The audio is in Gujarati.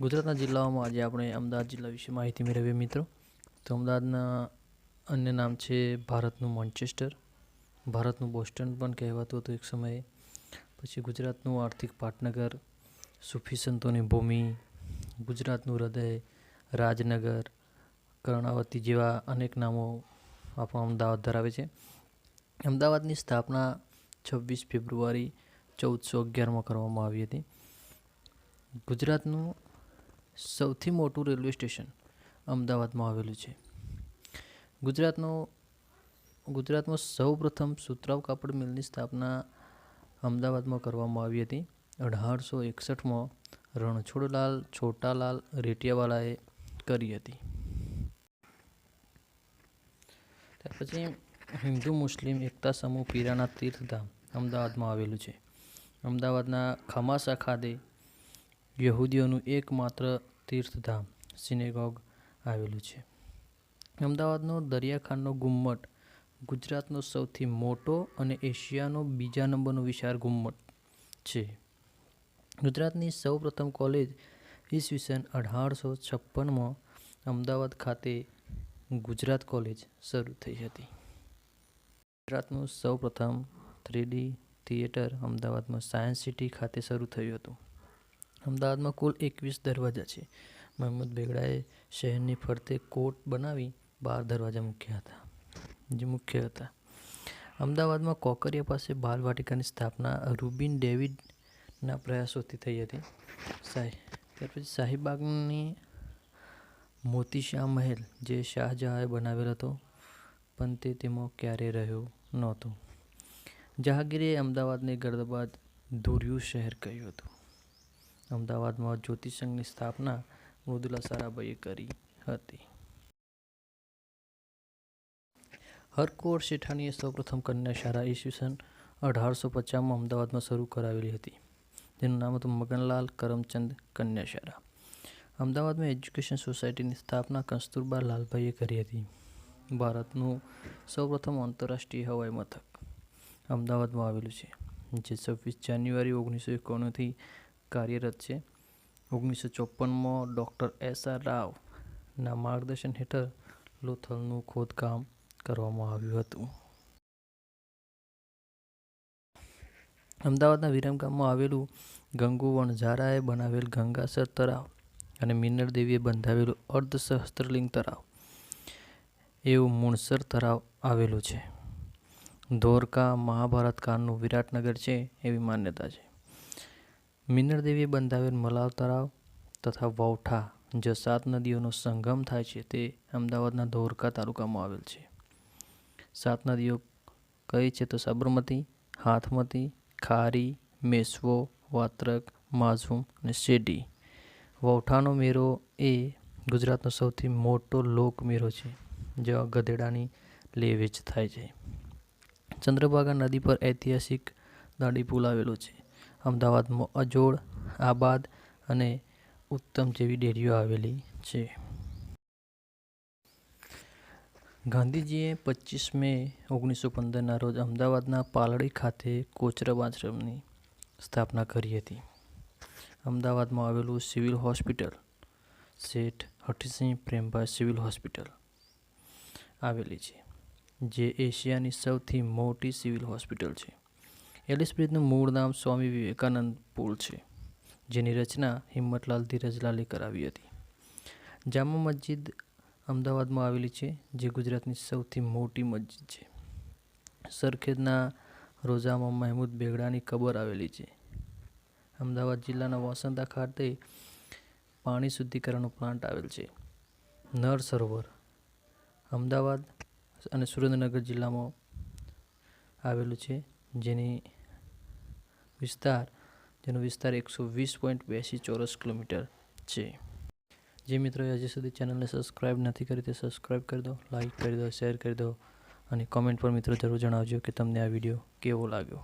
ગુજરાતના જિલ્લાઓમાં આજે આપણે અમદાવાદ જિલ્લા વિશે માહિતી મેળવીએ મિત્રો. તો અમદાવાદના અન્ય નામ છે ભારતનું મોન્ચેસ્ટર. ભારતનું બોસ્ટન પણ કહેવાતું હતું એક સમયે. પછી ગુજરાતનું આર્થિક પાટનગર, સૂફી સંતોની ભૂમિ, ગુજરાતનું હૃદય, રાજનગર, કર્ણાવતી જેવા અનેક નામો આપણો અમદાવાદ ધરાવે છે. અમદાવાદની સ્થાપના છવ્વીસ ફેબ્રુઆરી ચૌદસો અગિયારમાં કરવામાં આવી હતી. ગુજરાતનું સૌથી મોટું રેલવે સ્ટેશન અમદાવાદમાં આવેલું છે. ગુજરાતનો, ગુજરાતમાં સૌ પ્રથમ સુતરાવ કાપડ મિલની સ્થાપના અમદાવાદમાં કરવામાં આવી હતી. અઢારસો એકસઠમાં રણછોડલાલ, છોટાલાલ રેટિયાવાલાએ કરી હતી. ત્યાર પછી હિન્દુ મુસ્લિમ એકતા સમૂહ પીરાના તીર્થધામ અમદાવાદમાં આવેલું છે. અમદાવાદના ખમાસા ખાતે યહૂદીઓનું એકમાત્ર તીર્થધામ સિનેગોગ આવેલું છે. અમદાવાદનો દરિયાખાંડનો ગુમ્મટ, ગુજરાતનો સૌથી મોટો અને એશિયાનો બીજા નંબરનો વિશાળ ગુમ્મટ છે. ગુજરાતની સૌપ્રથમ કોલેજ ઈસવીસન અઢારસો છપ્પનમાં અમદાવાદ ખાતે ગુજરાત કોલેજ શરૂ થઈ હતી. ગુજરાતનું સૌપ્રથમ થ્રીડી થિયેટર અમદાવાદમાં સાયન્સ સિટી ખાતે શરૂ થયું હતું. અમદાવાદમાં કુલ એકવીસ દરવાજા છે. મહમદ બેગડાએ શહેરની ફરતે કોટ બનાવી બાર દરવાજા મૂક્યા હતા. જે મુખ્ય હતા. અમદાવાદમાં કોકરિયા પાસે બાલવાટિકાની સ્થાપના રૂબિન ડેવિડના પ્રયાસોથી થઈ હતી. શાહી ત્યાર પછી શાહીબાગની મોતીશાહ મહેલ, જે શાહજહાંએ બનાવેલ હતો, પણ તે તેમાં ક્યારેય રહ્યો નહોતો. જહાંગીરે અમદાવાદને ગર્દબાદ ધોર્યું શહેર કહ્યું હતું. અમદાવાદમાં જ્યોતિષંઘની સ્થાપના મૃદુલા સારાભાઈએ કરી હતી. હરકોર શેઠાણીએ સૌપ્રથમ કન્યા શાળા ઈસવીસન અઢારસો પચાસમાં અમદાવાદમાં શરૂ કરાવેલી હતી. જેનું નામ હતું મગનલાલ કરમચંદ કન્યા શાળા. અમદાવાદમાં એજ્યુકેશન સોસાયટીની સ્થાપના કસ્તુરબા લાલભાઈએ કરી હતી. ભારતનું સૌપ્રથમ આંતરરાષ્ટ્રીય હવાઈ મથક અમદાવાદમાં આવેલું છે, જે છવ્વીસ જાન્યુઆરી ઓગણીસો એકાણુંથી કાર્યરત છે. ઓગણીસો ચોપનમાં ડૉક્ટર એસ આર રાવના માર્ગદર્શન હેઠળ લોથલનું ખોદકામ કરવામાં આવ્યું હતું. અમદાવાદના વિરમગામમાં આવેલું ગંગુ વણઝારાએ બનાવેલ ગંગાસર તળાવ અને મિનર દેવીએ બંધાવેલું અર્ધસહસ્ત્રલિંગ તળાવ એવું મુણસર તળાવ આવેલું છે. ધોરકા મહાભારત કાળનું વિરાટનગર છે એવી માન્યતા છે. મિનર દેવીએ બંધાવેલ મલાવ તળાવ તથા વૌઠા, જે સાત નદીઓનો સંગમ થાય છે, તે અમદાવાદના ધોરકા તાલુકામાં આવેલ છે. સાત નદીઓ કઈ છે તો સાબરમતી, હાથમતી, ખારી, મેસવો, વાત્રક, માઝુમ અને શેરડી. વૌઠાનો મેળો એ ગુજરાતનો સૌથી મોટો લોકમેળો છે, જેવા ગધેડાની લેવેચ થાય છે. ચંદ્રભાગા નદી પર ઐતિહાસિક દાંડી પુલ આવેલો છે. અમદાવાદમાં અજોડ, આબાદ અને ઉત્તમ જેવી ડેરીઓ આવેલી છે. ગાંધીજીએ પચીસ મે ઓગણીસો પંદરના રોજ અમદાવાદના પાલડી ખાતે કોચરબ આશ્રમની સ્થાપના કરી હતી. અમદાવાદમાં આવેલું સિવિલ હોસ્પિટલ શેઠ હઠીસિંહ પ્રેમભાઈ સિવિલ હોસ્પિટલ આવેલી છે, જે એશિયાની સૌથી મોટી સિવિલ હોસ્પિટલ છે. એલિસ બ્રિજનું મૂળ નામ સ્વામી વિવેકાનંદ પુલ છે, જેની રચના હિંમતલાલ ધીરજલાલે કરાવી હતી. જામા મસ્જિદ અમદાવાદમાં આવેલી છે, જે ગુજરાતની સૌથી મોટી મસ્જિદ છે. સરખેજના રોજામાં મહેમૂદ બેગડાની કબર આવેલી છે. અમદાવાદ જિલ્લાના વાસંદા ખાતે પાણી શુદ્ધિકરણનો પ્લાન્ટ આવેલ છે. નર સરોવર, અમદાવાદ અને સુરેન્દ્રનગર જિલ્લામાં આવેલું છે, જેની વિસ્તાર, જેનો વિસ્તાર એકસો વીસ પોઈન્ટ બ્યાસી ચોરસ કિલોમીટર છે. જે મિત્રોએ હજી સુધી ચેનલને સબસ્ક્રાઈબ નથી કરી તે સબસ્ક્રાઈબ કરી દો, લાઈક કરી દો, શેર કરી દો અને કોમેન્ટ પર મિત્રો જરૂર જણાવજો કે તમને આ વીડિયો કેવો લાગ્યો.